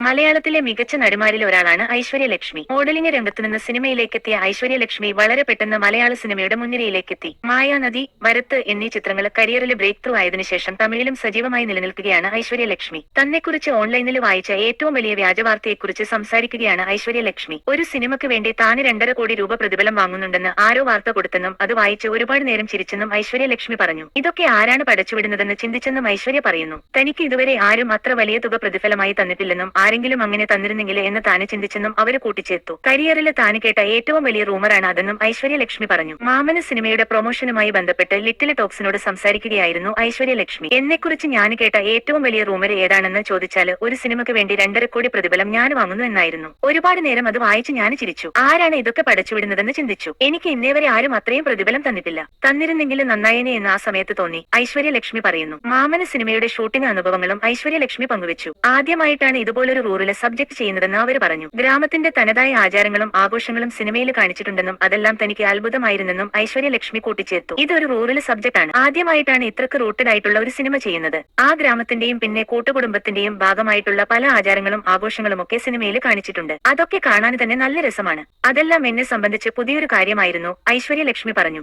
മലയാളത്തിലെ മികച്ച നടിമാരിൽ ഒരാളാണ് ഐശ്വര്യ ലക്ഷ്മി മോഡലിംഗ് രംഗത്ത് നിന്ന് സിനിമയിലേക്കെത്തിയ ഐശ്വര്യ ലക്ഷ്മി വളരെ പെട്ടെന്ന് മലയാള സിനിമയുടെ മുൻനിരയിലേക്കെത്തി. മായാനദി വരത്ത് എന്നീ ചിത്രങ്ങൾ കരിയറിൽ ബ്രേക്ക് ത്രൂ ആയതിനു ശേഷം തമിഴിലും സജീവമായി നിലനിൽക്കുകയാണ് ഐശ്വര്യ ലക്ഷ്മി തന്നെക്കുറിച്ച് ഓൺലൈനിൽ വായിച്ച ഏറ്റവും വലിയ വ്യാജവാർത്തയെക്കുറിച്ച് സംസാരിക്കുകയാണ് ഐശ്വര്യ ലക്ഷ്മി ഒരു സിനിമയ്ക്ക് വേണ്ടി താന് രണ്ടര കോടി രൂപ പ്രതിഫലം വാങ്ങുന്നുണ്ടെന്ന് ആരോ വാർത്ത കൊടുത്തെന്നും അത് വായിച്ച് ഒരുപാട് നേരം ചിരിച്ചെന്നും ഐശ്വര്യ ലക്ഷ്മി പറഞ്ഞു. ഇതൊക്കെ ആരാണ് പടച്ചുവിടുന്നതെന്ന് ചിന്തിച്ചെന്നും ഐശ്വര്യ പറയുന്നു. തനിക്ക് ഇതുവരെ ആരും അത്ര വലിയ തുക പ്രതിഫലമായി തന്നിട്ടില്ലെന്നും ആരെങ്കിലും അങ്ങനെ തന്നിരുന്നെങ്കിൽ എന്ന് താന് ചിന്തിച്ചെന്നും അവർ കൂട്ടിച്ചേർത്തു. കരിയറിൽ താന് കേട്ട ഏറ്റവും വലിയ റൂമറാണ് അതെന്നും ഐശ്വര്യ ലക്ഷ്മി പറഞ്ഞു. മാമന സിനിമയുടെ പ്രൊമോഷനുമായി ബന്ധപ്പെട്ട് ലിറ്റിൽ ടോക്സിനോട് സംസാരിക്കുകയായിരുന്നു ഐശ്വര്യ ലക്ഷ്മി എന്നെക്കുറിച്ച് ഞാൻ കേട്ട ഏറ്റവും വലിയ റൂമർ ഏതാണെന്ന് ചോദിച്ചാൽ ഒരു സിനിമയ്ക്ക് വേണ്ടി രണ്ടര കോടി പ്രതിഫലം ഞാൻ വാങ്ങുന്നു എന്നായിരുന്നു. ഒരുപാട് നേരം അത് വായിച്ച് ഞാൻ ചിരിച്ചു. ആരാണ് ഇതൊക്കെ പടച്ചുവിടുന്നതെന്ന് ചിന്തിച്ചു. എനിക്ക് ഇന്നേവരെ ആരും അത്രയും പ്രതിഫലം തന്നിട്ടില്ല. തന്നിരുന്നെങ്കിലും നന്നായേനെ എന്ന് ആ സമയത്ത് തോന്നി ഐശ്വര്യ ലക്ഷ്മി പറയുന്നു. മാമന സിനിമയുടെ ഷൂട്ടിംഗ് അനുഭവങ്ങളും ഐശ്വര്യ ലക്ഷ്മി പങ്കുവച്ചു. ആദ്യമായിട്ടാണ് ഇതുപോലൊരു റൂറിൽ സബ്ജക്ട് ചെയ്യുന്നതെന്ന് അവർ പറഞ്ഞു. ഗ്രാമത്തിന്റെ തനതായ ആചാരങ്ങളും ആഘോഷങ്ങളും സിനിമയിൽ കാണിച്ചിട്ടുണ്ടെന്നും അതെല്ലാം തനിക്ക് അത്ഭുതമായിരുന്നെന്നും ഐശ്വര്യ ലക്ഷ്മി കൂട്ടിച്ചേർത്തു. ഇതൊരു റൂറൽ സബ്ജക്ട് ആണ് ആദ്യമായിട്ടാണ് ഇത്രക്ക് റൂട്ടഡ് ആയിട്ടുള്ള ഒരു സിനിമ ചെയ്യുന്നത്. ആ ഗ്രാമത്തിന്റെയും പിന്നെ കൂട്ടുകുടുംബത്തിന്റെയും ഭാഗമായിട്ടുള്ള പല ആചാരങ്ങളും ആഘോഷങ്ങളും ഒക്കെ സിനിമയിൽ കാണിച്ചിട്ടുണ്ട്. അതൊക്കെ കാണാൻ തന്നെ നല്ല രസമാണ്. അതെല്ലാം എന്നെ സംബന്ധിച്ച് പുതിയൊരു കാര്യമായിരുന്നു ഐശ്വര്യ ലക്ഷ്മി പറഞ്ഞു.